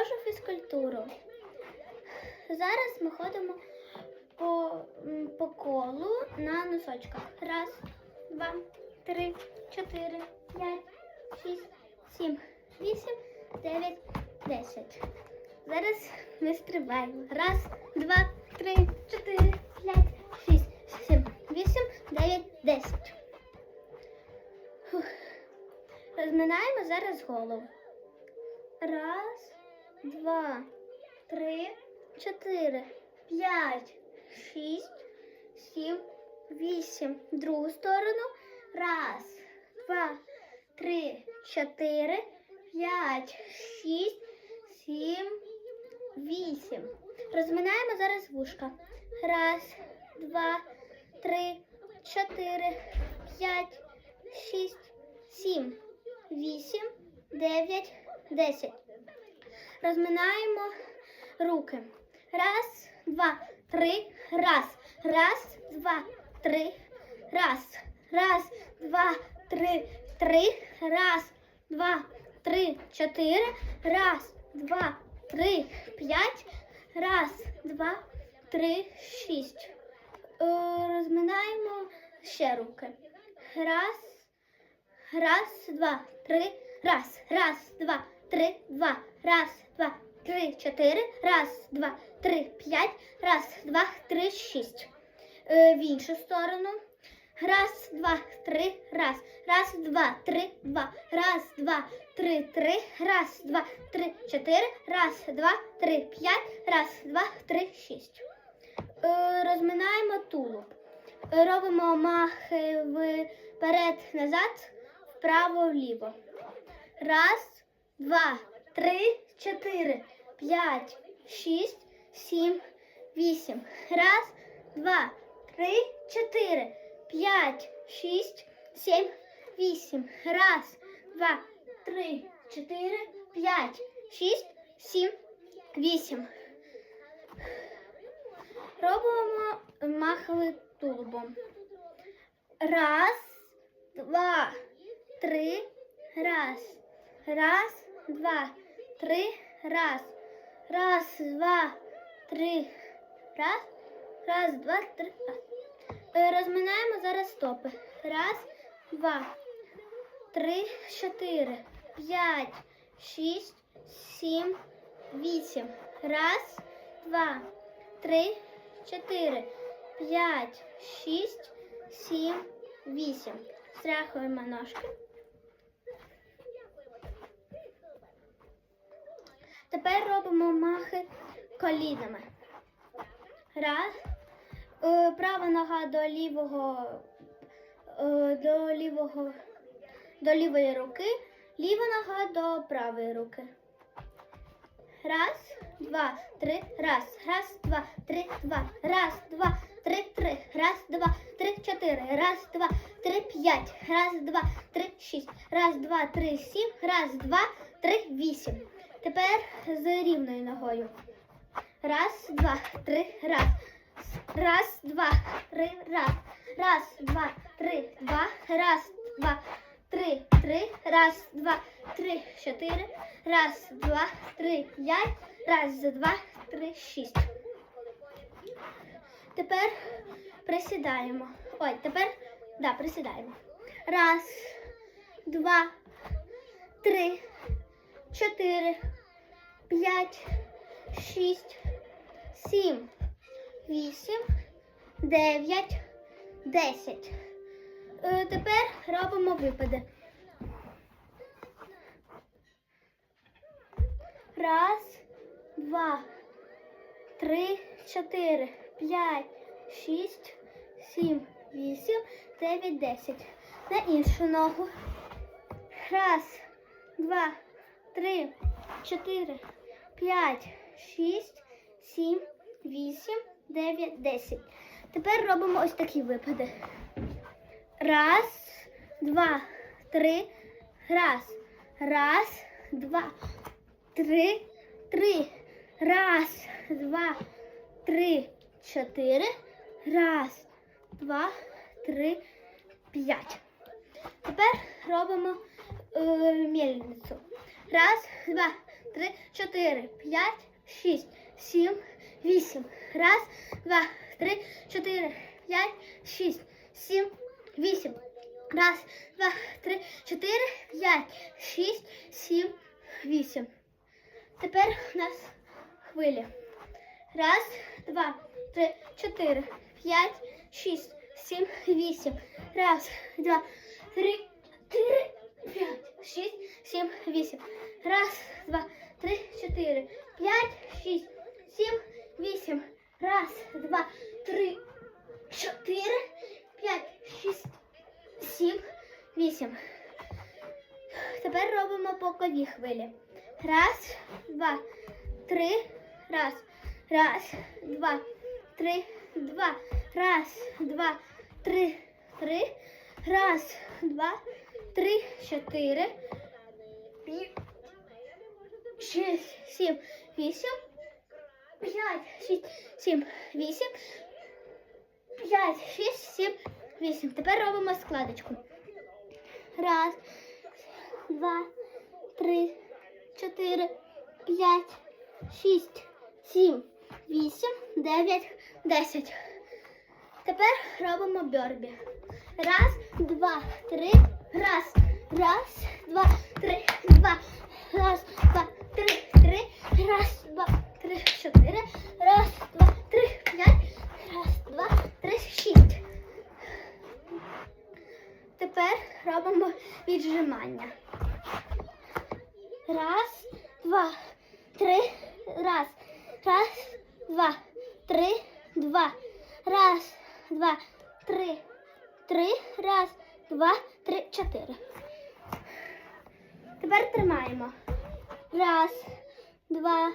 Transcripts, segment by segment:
ходжу фізкультуру. Зараз ми ходимо по, по колу на носочках. Раз, два, три, чотири, п'ять, шість, сім, вісім, дев'ять, десять. Зараз ми стрибаємо. Раз, два, три, чотири, п'ять, шість, сім, вісім, дев'ять, десять. Розминаємо зараз голову. Раз, два, три, чотири, п'ять, шість, сім, вісім. Другу сторону. Раз, два, три, чотири, п'ять, шість, сім, вісім. Розминаємо зараз вушка. Раз, два, три, чотири, п'ять, шість, сім, вісім, дев'ять, десять. Розминаємо руки. Раз, два, три, раз. Раз, два, три, раз. Раз, два, три, три, раз, два, три, чотири, раз, два, три, п'ять, раз, два, три, шість. Е, Розминаємо ще руки. Раз, Раз, два, три, раз, раз, два, три, два, раз, два, три, чотири, раз, два, три, п'ять, раз, два, три, шість. Е, в іншу сторону. Раз, два, три, раз, раз, два, три, два, раз, два, три, три, раз, два, три, чотири, раз, два, три, п'ять, раз, два, три, шість. Е, розминаємо тулуб. Е, Робимо махи вперед, назад, вправо, вліво. Раз, два, три, чотири, п'ять, шість, сім, вісім. Раз, два, три, чотири, п'ять, шість, сім, вісім. Раз, два, три, чотири, п'ять, шість, сім, вісім. Робимо махали тулубом. Раз, два, три, раз. Раз, два, три, раз. Раз, два, три, раз. Раз, два, три, раз. Е, Розминаємо зараз стопи. Раз, два, три, чотири, п'ять, шість, сім, вісім. Раз, два, три, чотири, п'ять, шість, сім, вісім. Стряхуємо ножки. Тепер робимо махи колінами. Раз. Е, Права нога до лівого, е, до лівого, до лівої руки, ліва нога до правої руки. Раз, два, три, раз, раз, два, три, два, раз, два, три, три, раз, два, три, чотири, раз, два, три, п'ять, раз, два, три, шість, раз, два, три, сім, раз, два, три, вісім. Тепер з рівною ногою. Раз, два, три, раз. Раз, два, три, раз. Раз, два, три, два. Раз, два, три, три. Раз, два, три, чотири. Раз, два, три, п'ять. Раз, два, три, шість. Тепер присідаємо. Ой, тепер да, присідаємо. Раз, два, три, чотири, п'ять, шість, сім, вісім, дев'ять, десять. Е, Тепер робимо випади. Раз, два, три, чотири, п'ять, шість, сім, вісім, дев'ять, десять. На іншу ногу. Раз, два, три, чотири, п'ять, шість, сім, вісім, дев'ять, десять. Тепер робимо ось такі випади. Раз, два, три, раз, раз, два, три, три, раз, два, три, чотири, раз, два, три, п'ять. Тепер робимо е, мельницю. Раз, два, три, чотири, п'ять, шість, сім, вісім. Раз, два, три, чотири, п'ять, шість, сім, вісім. Раз, два, три, чотири, п'ять, шість, сім, вісім. Тепер у нас хвилі. Раз, два, три, чотири, п'ять, шість, сім, вісім. Раз, два, три, чотири, п'ять, шість, сім, вісім. Раз, два, три, чотири, п'ять, шість, сім, вісім. Раз, два, три, чотири, п'ять, шість, сім, вісім. Тепер робимо бокові хвилі. Раз, два, три, раз, раз, два, три, два, раз, два, три, три, раз, два, три, чотири, шість, сім, вісім, п'ять, шість, сім, вісім, п'ять, шість, сім, вісім. Тепер робимо складочку. Раз, два, три, чотири, п'ять, шість, сім, вісім, дев'ять, десять. Тепер робимо бьорбі. Раз, два, три, раз, раз, два, три, два, раз, два, три, три, раз, два, три, чотири, раз, два, три, п'ять, раз, два, три, шість. Тепер робимо віджимання. Раз, два, три, раз, раз, два, три, два, раз, два, три, три, раз, два, три, чотири. Тепер тримаємо. Раз, два,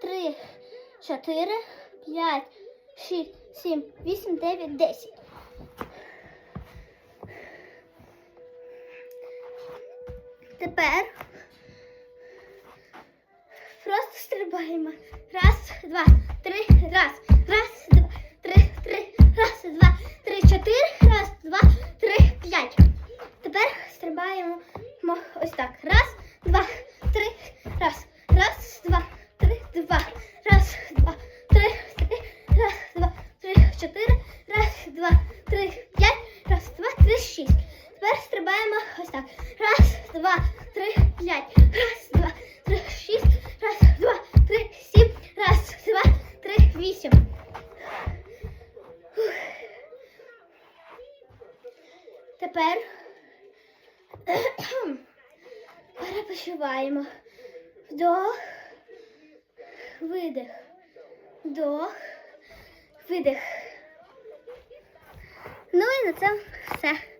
три, чотири, п'ять, шість, сім, вісім, дев'ять, десять. Тепер просто стрибаємо. Раз, два, три, раз, раз, два, три, три, раз, два, три, чотири, раз, два, три, п'ять. Тепер стрибаємо ось так. Раз, два, раз, раз, два, три, два, раз, два, три, три, раз, два, три, чотири, раз, два, три, п'ять, раз, два, три, шість. Тепер стрибаємо ось так. Раз, два, три, п'ять. Раз, два, три, шість. Раз, два, три, сім. Раз, два, три, вісім. Тепер перепочиваємо. Вдох, видих. Вдох, видих. Ну і на цьому все.